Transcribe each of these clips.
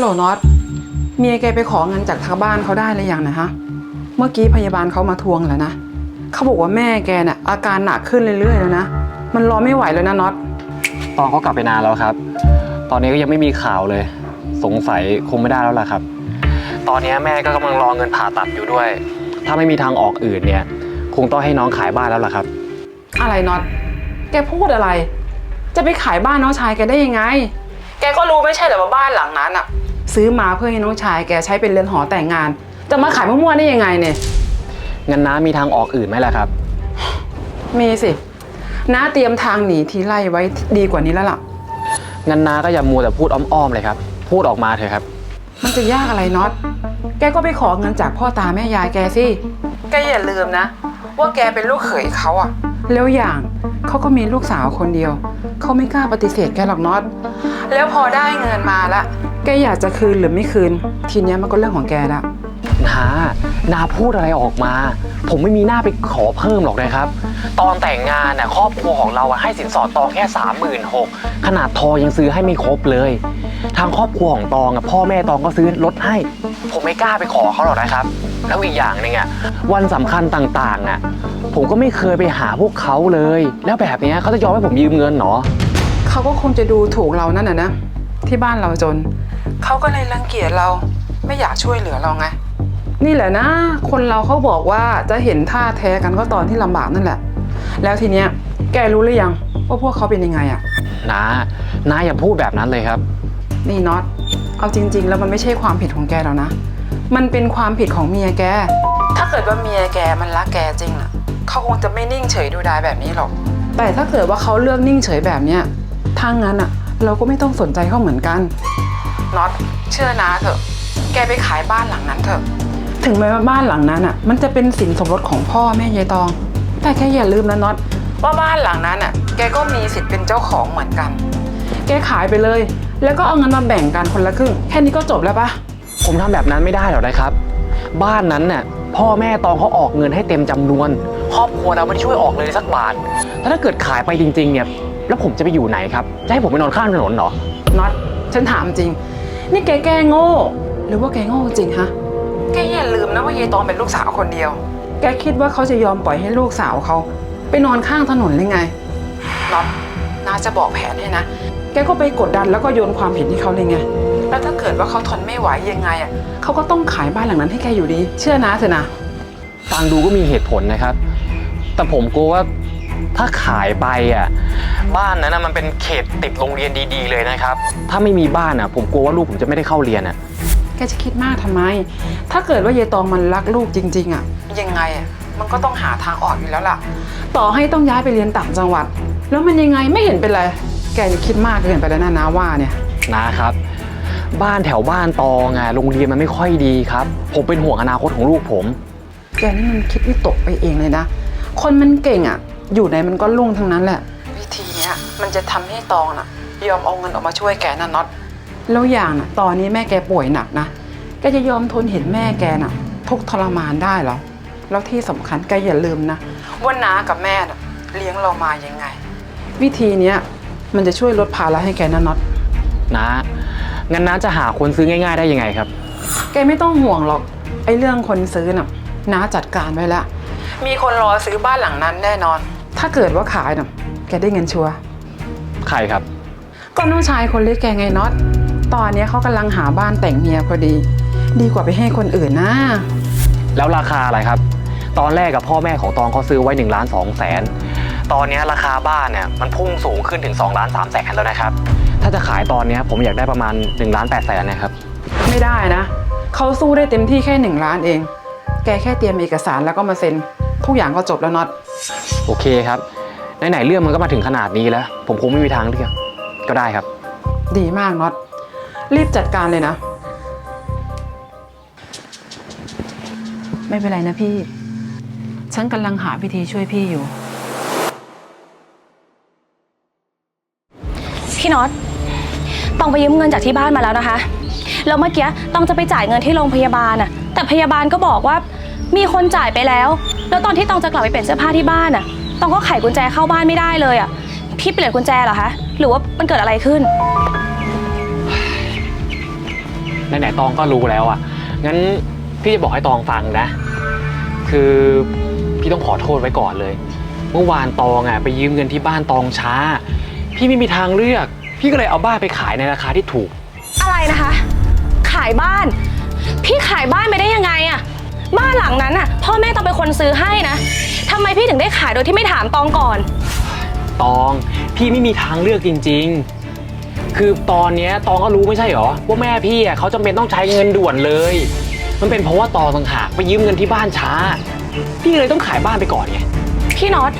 ฮัลโหลน็อตเมียแกไปขอเงินจากทางบ้านเขาได้หรือยังนะฮะ เมื่อกี้พยาบาลเขามาทวงแล้วนะเขาบอกว่าแม่แกน่ะอาการหนักขึ้นเรื่อยๆแล้วนะ มันรอไม่ไหวแล้วนะน็อต ตองเขากลับไปนานแล้วครับ ตอนนี้ก็ยังไม่มีข่าวเลย สงสัยคงไม่ได้แล้วล่ะครับ ตอนนี้แม่ก็กำลังรอเงินผ่าตัดอยู่ด้วย ถ้าไม่มีทางออกอื่นเนี่ย คงต้องให้น้องขายบ้านแล้วล่ะครับ อะไรน็อต แกพูดอะไร จะไปขายบ้านน้องชายแกได้ยังไง แกก็รู้ไม่ใช่เหรอว่าบ้านหลังนั้นอะ ซื้อมาเพื่อให้น้องชายแกใช้เป็นเรือนหอแต่งงาน จะมาขายมั่วๆได้ยังไงเนี่ย งั้นน้ามีทางออกอื่นไหมล่ะครับ มีสิน้าเตรียมทางหนีทีไล่ไว้ดีกว่านี้แล้วล่ะ งั้นน้าก็อย่ามัวแต่พูดอ้อมๆเลยครับ พูดออกมาเถอะครับ มันจะยากอะไรน็อต แกก็ไปขอเงินจากพ่อตาแม่ยายแกสิ แกอย่าลืมนะ ว่าแกเป็นลูกเขยเขาอะแล้วอย่างเขาก็มีลูกสาวคนเดียว เขาไม่กล้าปฏิเสธแกหรอกน็อต แล้วพอได้เงินมาละ แกอยากจะคืนหรือไม่คืน ทีเนี้ยมันก็เรื่องของแกละนานาพูดอะไรออกมา ผมไม่มีหน้าไปขอเพิ่มหรอกนะครับ ตอนแต่งงานน่ะครอบครัวของเราอะให้สินสอดตองแค่สามหมื่นหกขนาดทอยังซื้อให้ไม่ครบเลย ทางครอบครัวของตองอะพ่อแม่ตองก็ซื้อรถให้ ผมไม่กล้าไปขอเขาหรอกนะครับ แล้วอีกอย่างหนึ่งอะวันสำคัญต่างๆอะผมก็ไม่เคยไปหาพวกเขาเลย แล้วแบบเนี้ยเขาจะยอมให้ผมยืมเงินเหรอ เขาก็คงจะดูถูกเรานั่นน่ะนะ ที่บ้านเราจน เขาก็เลยรังเกียจเราไม่อยากช่วยเหลือเราไง นี่แหละนะ คนเราเขาบอกว่าจะเห็นท่าแท้กันก็ตอนที่ลำบากนั่นแหละ แล้วทีเนี้ยแกรู้หรือยังว่าพวกเขาเป็นยังไงอะนานาอย่าพูดแบบนั้นเลยครับ นี่น็อตเอาจริง ๆ แล้วมันไม่ใช่ความผิดของแกแล้วนะ มันเป็นความผิดของเมียแก ถ้าเกิดว่าเมียแกมันรักแกจริงอะเขาคงจะไม่นิ่งเฉยดูดายแบบนี้หรอก แต่ถ้าเกิดว่าเขาเลือกนิ่งเฉยแบบเนี้ยถ้างั้นอะเราก็ไม่ต้องสนใจเขาเหมือนกัน น็อตเชื่อนาเถอะ แกไปขายบ้านหลังนั้นเถอะ ถึงแม้ว่าบ้านหลังนั้นอะมันจะเป็นสินสมรสของพ่อแม่ยายตอง แต่แกอย่าลืมนะน็อตว่าบ้านหลังนั้นอะแกก็มีสิทธิ์เป็นเจ้าของเหมือนกัน แกขายไปเลย แล้วก็เอาเงินมาแบ่งกันคนละครึ่ง แค่นี้ก็จบแล้วปะผมทำแบบนั้นไม่ได้หรอกนะครับ บ้านนั้นน่ะพ่อแม่ตองเขาออกเงินให้เต็มจำนวน ครอบครัวเราไม่ได้ช่วยออกเลยสักบาทแล้วถ้าเกิดขายไปจริงๆเนี่ยแล้วผมจะไปอยู่ไหนครับจะให้ผมไปนอนข้างถนนเหรอน็อตฉันถามจริง นี่แกแกล้งโง่ หรือว่าแกโง่จริงฮะ แกอย่าลืมนะว่ายายตองเป็นลูกสาวคนเดียว แกคิดว่าเขาจะยอมปล่อยให้ลูกสาวเขา ไปนอนข้างถนนหรือไงน็อตน่าจะบอกแผนให้นะ แกก็ไปกดดันแล้วก็โยนความผิดให้เขาเลยไง แล้วถ้าเกิดว่าเขาทนไม่ไหวยังไงอะเขาก็ต้องขายบ้านหลังนั้นให้แกอยู่ดี เชื่อนะเถอะนะ ฟังดูก็มีเหตุผลนะครับ แต่ผมกลัวว่า ถ้าขายไปอะบ้านนั้นนะมันเป็นเขตติดโรงเรียนดีๆ เลยนะครับ ถ้าไม่มีบ้านอะ ผมกลัวว่าลูกผมจะไม่ได้เข้าเรียนอะแกจะคิดมากทำไม ถ้าเกิดว่ายายตองมันรักลูกจริง ๆอะยังไงอะมันก็ต้องหาทางออกอยู่แล้วล่ะ ต่อให้ต้องย้ายไปเรียนต่างจังหวัด แล้วมันยังไงไม่เห็นเป็นไร แกจะคิดมากเกินไปแล้วนะนาว่าเนี่ยนะครับ บ้านแถวบ้านตองอะโรงเรียนมันไม่ค่อยดีครับ ผมเป็นห่วงอนาคตของลูกผม แกนี่มันคิดวิตกไปเองเลยนะ คนมันเก่งอะ อยู่ไหนมันก็ลุ่งทั้งนั้นแหละ วิธีเนี้ยมันจะทำให้ตองน่ะ ยอมเอาเงินออกมาช่วยแกนะน็อตแล้วอย่างน่ะตอนนี้แม่แกป่วยหนักนะแกจะยอมทนเห็นแม่แกน่ะ ทุกข์ทรมานได้เหรอแล้วที่สำคัญแกอย่าลืมนะว่าน้ากับแม่น่ะเลี้ยงเรามายังไง วิธีเนี้ยมันจะช่วยลดภาระให้แกนะน็อต นะงั้นน้าจะหาคนซื้อง่าย ๆ ได้ยังไงครับ แกไม่ต้องห่วงหรอกไอ้เรื่องคนซื้อน่ะน้าจัดการไว้แล้ว มีคนรอซื้อบ้านหลังนั้นแน่นอน ถ้าเกิดว่าขายน่ะแกได้เงินชัวร์ใครครับ ก็น้องชายคนเล็กแกไงน็อต ตอนเนี้ยเขากำลังหาบ้านแต่งเมียพอดี ดีกว่าไปให้คนอื่นนะแล้วราคาอะไรครับ ตอนแรกกับพ่อแม่ของตองเขาซื้อไว้1นล้านสองแสนตอนนี้ราคาบ้านเนี่ยมันพุ่งสูงขึ้นถึง2ล้านสามแสนแล้วนะครับ ถ้าจะขายตอนนี้ผมอยากได้ประมาณ1ล้านแปดแสนนะครับ ไม่ได้นะ เขาสู้ได้เต็มที่แค่หนึ่งล้านเอง แกแค่เตรียมเอกสารแล้วก็มาเซ็น ทุกอย่างก็จบแล้วน็อต โอเคครับไหนๆเรื่องมันก็มาถึงขนาดนี้แล้ว ผมคงไม่มีทางเลือกก็ได้ครับ ดีมากน็อตรีบจัดการเลยนะ ไม่เป็นไรนะพี่ ฉันกำลังหาวิธีช่วยพี่อยู่ พี่น็อตต้องไปยืมเงินจากที่บ้านมาแล้วนะคะ แล้วเมื่อกี้ต้องจะไปจ่ายเงินที่โรงพยาบาลน่ะ แต่พยาบาลก็บอกว่ามีคนจ่ายไปแล้ว แล้วตอนที่ตองจะกลับไปเปลี่ยนเสื้อผ้าที่บ้านน่ะตองก็ไขกุญแจเข้าบ้านไม่ได้เลยอะพี่เปลี่ยนกุญแจเหรอคะ หรือว่ามันเกิดอะไรขึ้น ไหนๆตองก็รู้แล้วอะงั้นพี่จะบอกให้ตองฟังนะ คือพี่ต้องขอโทษไว้ก่อนเลย เมื่อวานตองอะไปยืมเงินที่บ้านตองช้า พี่ไม่มีทางเลือก พี่ก็เลยเอาบ้านไปขายในราคาที่ถูก อะไรนะคะ ขายบ้าน พี่ขายบ้านไปได้ยังไงอะ บ้านหลังนั้นอะพ่อแม่ต้องเป็นคนซื้อให้นะทำไมพี่ถึงได้ขายโดยที่ไม่ถามตองก่อน ตองพี่ไม่มีทางเลือกจริง ๆ คือตอนเนี้ยตองก็รู้ไม่ใช่เหรอว่าแม่พี่อะเขาจำเป็นต้องใช้เงินด่วนเลย มันเป็นเพราะว่าตองต่างหากไปยืมเงินที่บ้านช้า พี่เลยต้องขายบ้านไปก่อนไงพี่น็อต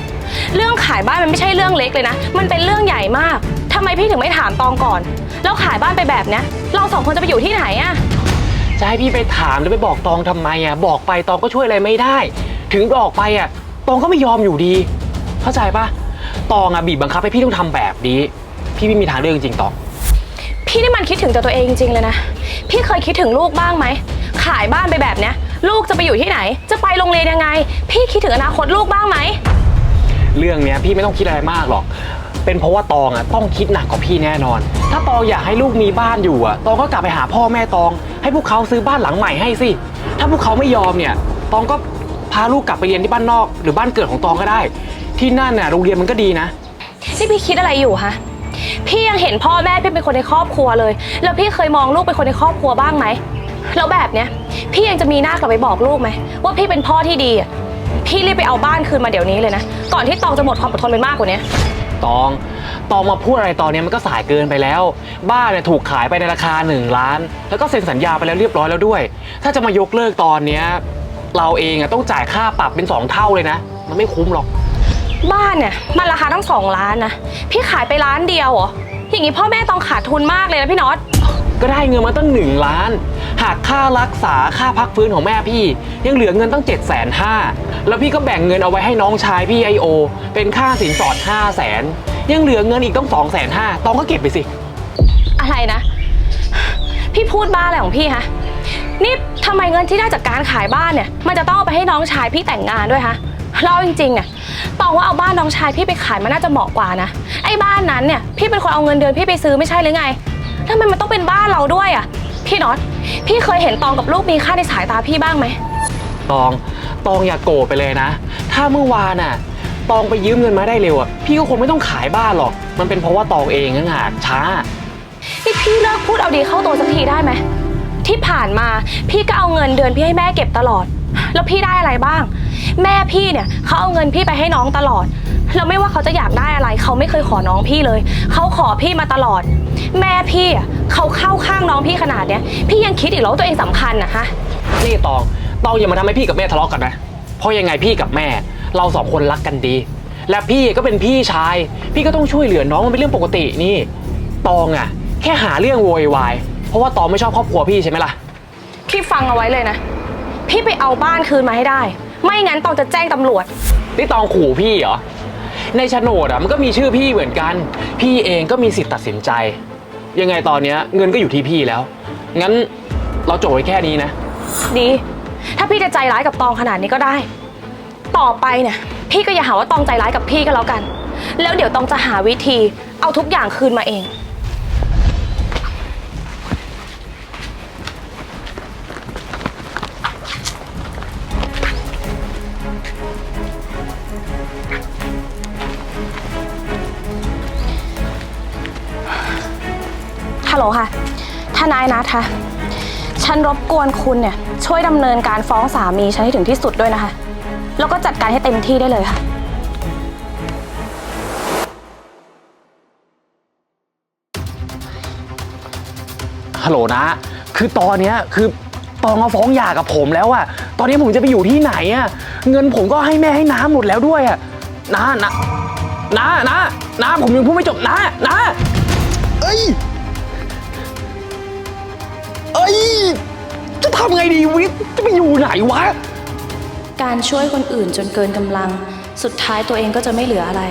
เรื่องขายบ้านมันไม่ใช่เรื่องเล็กเลยนะ มันเป็นเรื่องใหญ่มากทำไมพี่ถึงไม่ถามตองก่อน แล้วขายบ้านไปแบบเนี้ยเราสองคนจะไปอยู่ที่ไหนอะ จะให้พี่ไปถามหรือไปบอกตองทำไมอะ บอกไปตองก็ช่วยอะไรไม่ได้ ถึงบอกไปอะ ตองก็ไม่ยอมอยู่ดี เข้าใจปะตองอะบีบบังคับให้พี่ต้องทำแบบนี้ พี่ไม่มีทางเลือกจริงๆตอง พี่นี่มันคิดถึงแต่ตัวเองจริงๆเลยนะ พี่เคยคิดถึงลูกบ้างไหม ขายบ้านไปแบบเนี้ย ลูกจะไปอยู่ที่ไหน จะไปโรงเรียนยังไง พี่คิดถึงอนาคตลูกบ้างไหม เรื่องเนี้ยพี่ไม่ต้องคิดอะไรมากหรอก เป็นเพราะว่าตองอะต้องคิดหนักกว่าพี่แน่นอน ถ้าตองอยากให้ลูกมีบ้านอยู่อะตองก็กลับไปหาพ่อแม่ตอง ให้พวกเขาซื้อบ้านหลังใหม่ให้สิ ถ้าพวกเขาไม่ยอมเนี่ย ตองก็พาลูกกลับไปเรียนที่บ้านนอก หรือบ้านเกิดของตองก็ได้ ที่นั่นน่ะโรงเรียนมันก็ดีนะ นี่พี่คิดอะไรอยู่ฮะ พี่ยังเห็นพ่อแม่พี่เป็นคนในครอบครัวเลย แล้วพี่เคยมองลูกเป็นคนในครอบครัวบ้างไหม แล้วแบบเนี้ย พี่ยังจะมีหน้ากลับไปบอกลูกไหมว่าพี่เป็นพ่อที่ดีอะพี่รีบไปเอาบ้านคืนมาเดี๋ยวนี้เลยนะ ก่อนที่ตองจะหมดความอดทนไปมากกว่านี้ ตอง ตองมาพูดอะไรตอนนี้มันก็สายเกินไปแล้ว บ้านเนี่ยถูกขายไปในราคา 1 ล้าน แล้วก็เซ็นสัญญาไปแล้วเรียบร้อยแล้วด้วย ถ้าจะมายกเลิกตอนเนี้ยเราเองอะต้องจ่ายค่าปรับเป็น 2 เท่าเลยนะ มันไม่คุ้มหรอก บ้านเนี่ยมันราคาตั้งสองล้านนะ พี่ขายไปล้านเดียวเหรออย่างนี้พ่อแม่ต้องขาดทุนมากเลยนะพี่น็อต ก็ได้เงินมาตั้ง 1 ล้าน หากค่ารักษาค่าพักฟื้นของแม่พี่ ยังเหลือเงินตั้ง7จ็ดแสนห้าแล้วพี่ก็แบ่งเงินเอาไว้ให้น้องชายพี่ไอโอ เป็นค่าสินสอด5 0 0แสนยังเหลือเงินอีกต้อง2องแสนห้าตองก็เก็บไปสิ อะไรนะ พี่พูดบ้าอะไรของพี่ฮะ นี่ทำไมเงินที่ได้จากการขายบ้านเนี่ย มันจะต้องเอาไปให้น้องชายพี่แต่งงานด้วยฮะเราจริงๆเนี่ยตองว่าเอาบ้านน้องชายพี่ไปขายมันน่าจะเหมาะกว่านะ ไอ้บ้านนั้นเนี่ย พี่เป็นคนเอาเงินเดือนพี่ไปซื้อไม่ใช่หรือไง ทำไมมันต้องเป็นบ้านเราด้วยอะ พี่น็อต พี่เคยเห็นตองกับลูกมีค่าในสายตาพี่บ้างไหม ตอง ตองอย่าโกรธไปเลยนะ ถ้าเมื่อวานน่ะ ตองไปยืมเงินมาได้เร็วอะ พี่ก็คงไม่ต้องขายบ้านหรอก มันเป็นเพราะว่าตองเองนั่นหากช้า นี่พี่เลิกพูดเอาดีเข้าตัวสักทีได้ไหม ที่ผ่านมาพี่ก็เอาเงินเดือนพี่ให้แม่เก็บตลอด แล้วพี่ได้อะไรบ้าง แม่พี่เนี่ยเขาเอาเงินพี่ไปให้น้องตลอด แล้วไม่ว่าเขาจะอยากได้อะไร เขาไม่เคยขอน้องพี่เลย เขาขอพี่มาตลอด แม่พี่อะเขาเข้าข้างน้องพี่ขนาดเนี้ย พี่ยังคิดอีกเหรอว่าตัวเองสำคัญนะฮะ นี่ตองตองอย่ามาทำให้พี่กับแม่ทะเลาะกันนะเพราะยังไงพี่กับแม่ เราสองคนรักกันดี และพี่ก็เป็นพี่ชาย พี่ก็ต้องช่วยเหลือน้องมันเป็นเรื่องปกตินี่ ตองอะแค่หาเรื่องโวยวายเพราะว่าตองไม่ชอบครอบครัวพี่ใช่ไหมล่ะ พี่ฟังเอาไว้เลยนะ พี่ไปเอาบ้านคืนมาให้ได้ ไม่งั้นตองจะแจ้งตำรวจ นี่ตองขู่พี่เหรอ ในโฉนดอะมันก็มีชื่อพี่เหมือนกัน พี่เองก็มีสิทธิ์ตัดสินใจ ยังไงตอนเนี้ยเงินก็อยู่ที่พี่แล้ว งั้นเราจบไว้แค่นี้นะ ดี ถ้าพี่จะใจร้ายกับตองขนาดนี้ก็ได้ ต่อไปเนี่ยพี่ก็อย่าหาว่าตองใจร้ายกับพี่ก็แล้วกัน แล้วเดี๋ยวตองจะหาวิธีเอาทุกอย่างคืนมาเอง ค่ะ ทนายนัทคะฉันรบกวนคุณเนี่ยช่วยดำเนินการฟ้องสามีฉันให้ถึงที่สุดด้วยนะคะ แล้วก็จัดการให้เต็มที่ได้เลยค่ะ ฮัลโหลนะ คือตอนเนี้ยคือตองมาฟ้องหย่ากับผมแล้วอะตอนนี้ผมจะไปอยู่ที่ไหนอะเงินผมก็ให้แม่ให้น้าหมดแล้วด้วยอะนะนะนะนะนะผมยังพูดไม่จบนะนะ เอ้ย เอ้ย จะทำไงดีวิทจะไปอยู่ไหนวะ การช่วยคนอื่นจนเกินกำลัง สุดท้ายตัวเองก็จะไม่เหลืออะไร